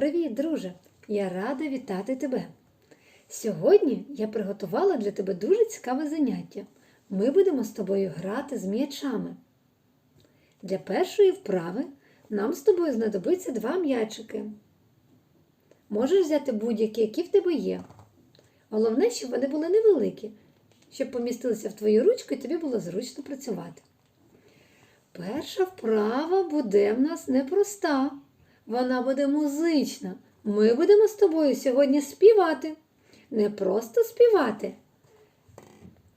Привіт, друже! Я рада вітати тебе. Сьогодні я приготувала для тебе дуже цікаве заняття. Ми будемо з тобою грати з м'ячами. Для першої вправи нам з тобою знадобиться два м'ячики. Можеш взяти будь-які, які в тебе є. Головне, щоб вони були невеликі, щоб помістилися в твою ручку і тобі було зручно працювати. Перша вправа буде в нас непроста. Вона буде музична. Ми будемо з тобою сьогодні співати. Не просто співати,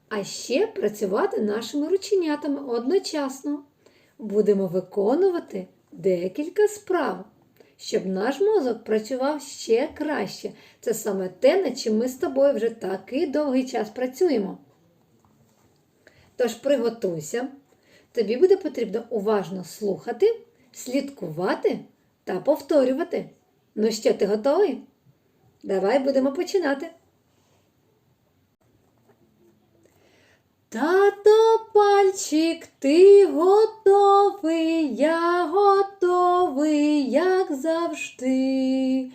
а ще працювати нашими рученятами одночасно. Будемо виконувати декілька справ, щоб наш мозок працював ще краще. Це саме те, над чим ми з тобою вже такий довгий час працюємо. Тож приготуйся. Тобі буде потрібно уважно слухати, слідкувати та повторювати. Ну що, ти готовий? Давай будемо починати. Тато пальчик, ти готовий, я готовий, як завжди.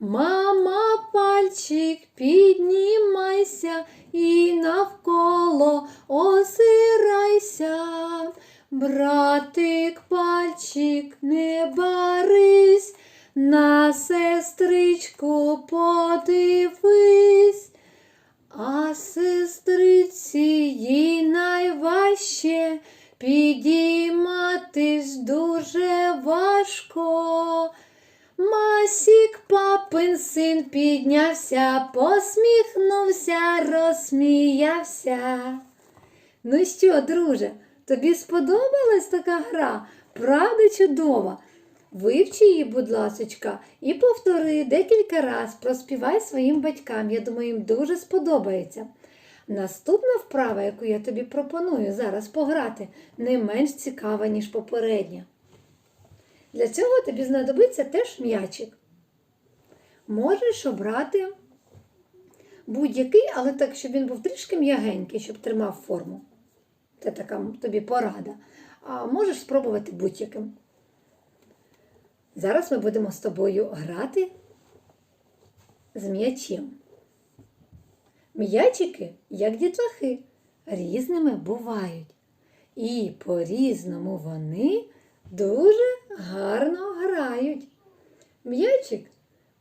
Мама пальчик, піднімайся і навколо озирайся. Братик на сестричку подивись. А сестриці їй найважче підійматись дуже важко. Масік папин син піднявся, посміхнувся, розсміявся. Ну що, друже, тобі сподобалась така гра? Правда чудова? Вивчи її, будь ласочка, і повтори декілька разів, проспівай своїм батькам. Я думаю, їм дуже сподобається. Наступна вправа, яку я тобі пропоную зараз пограти, не менш цікава, ніж попередня. Для цього тобі знадобиться теж м'ячик. Можеш обрати будь-який, але так, щоб він був трішки м'ягенький, щоб тримав форму. Це така тобі порада. А можеш спробувати будь-яким. Зараз ми будемо з тобою грати з м'ячем. М'ячики, як дітлахи, різними бувають. І по-різному вони дуже гарно грають. М'ячик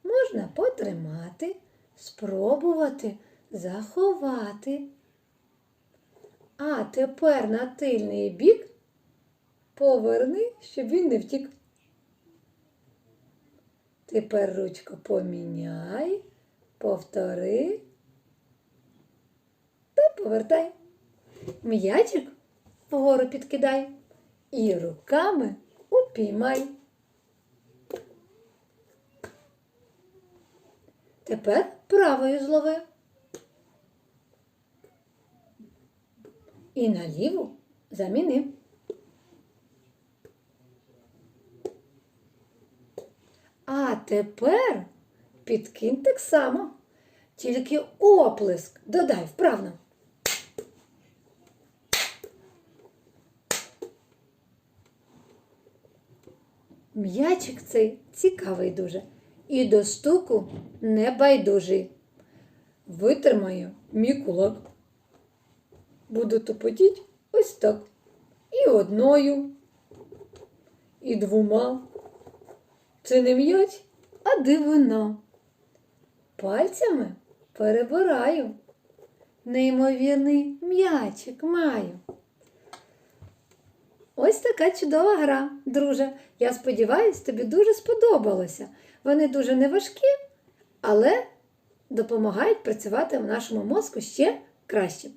можна потримати, спробувати заховати. А тепер на тильний бік поверни, щоб він не втік. Тепер ручку поміняй, повтори та повертай. М'ячик вгору підкидай і руками упіймай. Тепер правою злови. І на ліву заміни. А тепер підкинь так само. Тільки оплеск додай вправно. М'ячик цей цікавий дуже. І до стуку не байдужий. Витримаю мій кулак. Буду тупотіть ось так. І одною, і двома. Це не м'яч, а дивина. Пальцями перебираю. Неймовірний м'ячик маю. Ось така чудова гра, друже. Я сподіваюся, тобі дуже сподобалося. Вони дуже неважкі, але допомагають працювати в нашому мозку ще краще.